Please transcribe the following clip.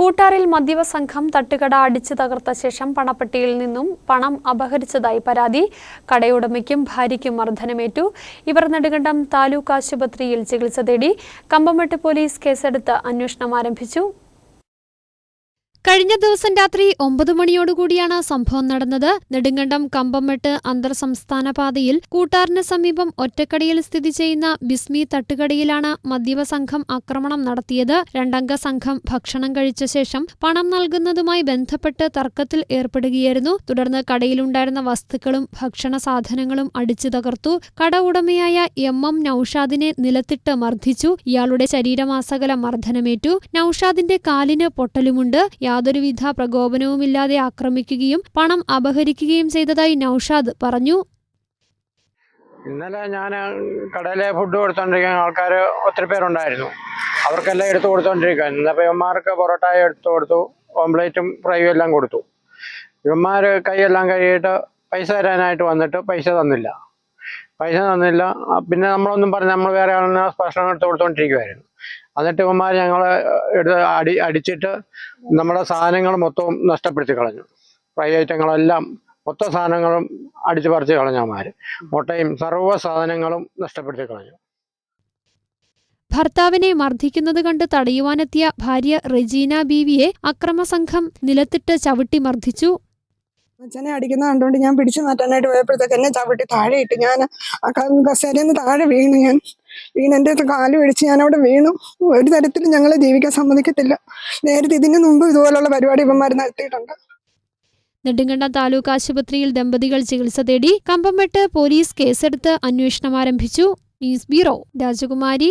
കൂട്ടാറിൽ മദ്യവ സംഘം തട്ടുകട അടിച്ചു തകർത്ത ശേഷം പണപ്പെട്ടിയിൽ നിന്നും പണം അപഹരിച്ചതായി പരാതി. കടയുടമയ്ക്കും ഭാര്യയ്ക്കും മർദ്ദനമേറ്റു. ഇവർ നെടുങ്കണ്ടം താലൂക്ക് ആശുപത്രിയിൽ ചികിത്സ തേടി. കമ്പമെട്ട് പോലീസ് കേസെടുത്ത് അന്വേഷണം ആരംഭിച്ചു. കഴിഞ്ഞ ദിവസം രാത്രി ഒമ്പത് മണിയോടുകൂടിയാണ് സംഭവം നടന്നത്. നെടുങ്കണ്ടം കമ്പമെട്ട് അന്തർ സംസ്ഥാന പാതയിൽ കൂട്ടാറിന് സമീപം ഒറ്റക്കടയിൽ സ്ഥിതി ചെയ്യുന്ന ബിസ്മി തട്ടുകടയിലാണ് മദ്യപ സംഘം ആക്രമണം നടത്തിയത്. രണ്ടംഗ സംഘം ഭക്ഷണം കഴിച്ച ശേഷം പണം നൽകുന്നതുമായി ബന്ധപ്പെട്ട് തർക്കത്തിൽ ഏർപ്പെടുകയായിരുന്നു. തുടർന്ന് കടയിലുണ്ടായിരുന്ന വസ്തുക്കളും ഭക്ഷണ സാധനങ്ങളും അടിച്ചു തകർത്തു. കട ഉടമയായ എം എം നൌഷാദിനെ നിലത്തിട്ട് മർദ്ദിച്ചു. ഇയാളുടെ ശരീരമാസകല മർദ്ദനമേറ്റു. നൌഷാദിന്റെ കാലിന് പൊട്ടലുമുണ്ട്. യാതൊരുവിധ പ്രകോപനവുമില്ലാതെ ആക്രമിക്കുകയും പണം അപഹരിക്കുകയും ചെയ്തതായി നൌഷാദ് പറഞ്ഞു. ഇന്നലെ ഞാൻ കടയിലെ ഫുഡ് കൊടുത്തോണ്ടിരിക്കുന്ന ആൾക്കാർ ഒത്തിരി പേരുണ്ടായിരുന്നു. അവർക്കെല്ലാം എടുത്തു കൊടുത്തോണ്ടിരിക്കുക ഇന്നപ്പോൾ ഇവന്മാർക്ക് പൊറോട്ട എടുത്തു കൊടുത്തു ഓംപ്ലേറ്റും ഫ്രൈയും എല്ലാം കൊടുത്തു. ഇവന്മാർ കൈയെല്ലാം കഴിയിട്ട് പൈസ തരാനായിട്ട് വന്നിട്ട് പൈസ തന്നില്ല. പൈസ തന്നില്ല. പിന്നെ നമ്മളൊന്നും പറഞ്ഞ് നമ്മൾ വേറെ ആളിനെ ഭക്ഷണം എടുത്ത് കൊടുത്തോണ്ടിരിക്കുമായിരുന്നു എന്നിട്ട് ഇവന്മാർ ഞങ്ങളെ എടുത്ത് അടി അടിച്ചിട്ട് നമ്മുടെ സാധനങ്ങൾ മൊത്തവും നഷ്ടപ്പെടുത്തി കളഞ്ഞു. ഫ്രൈ ഐറ്റങ്ങളെല്ലാം മൊത്ത സാധനങ്ങളും അടിച്ചു പറിച്ച് കളഞ്ഞവന്മാർ മുട്ടയും സർവ സാധനങ്ങളും നഷ്ടപ്പെടുത്തി കളഞ്ഞു. ഭർത്താവിനെ മർദ്ദിക്കുന്നത് കണ്ട് തടയുവാനെത്തിയ ഭാര്യ റെജീന ബീവിയെ അക്രമസംഘം നിലത്തിട്ട് ചവിട്ടി മർദ്ദിച്ചു. അച്ഛനെ അടിക്കുന്ന കണ്ടുകൊണ്ട് ഞാൻ പിടിച്ചു മാറ്റാനായിട്ട് പോയപ്പോഴത്തേക്ക് എന്നെ ചവിട്ടി താഴെ ഇട്ട് ഞാൻ കസേരയിൽ നിന്ന് താഴെ വീണു ഞാൻ. വീണ് എന്റെ കാൽ പിടിച്ച് ഞാൻ അവിടെ വീണു. ഒരു തരത്തിലും ഞങ്ങളെ ജീവിക്കാൻ സമ്മതിക്കത്തില്ല. നേരത്തെ ഇതിന് മുമ്പ് ഇതുപോലുള്ള പരിപാടി ഇവന്മാർ നടത്തിയിട്ടുണ്ട്. നെടുങ്കണ്ടം താലൂക്ക് ആശുപത്രിയിൽ ദമ്പതികൾ ചികിത്സ തേടി കമ്പംമെട്ട് പോലീസ് കേസെടുത്ത് അന്വേഷണം ആരംഭിച്ചു. ന്യൂസ് ബ്യൂറോ രാജകുമാരി.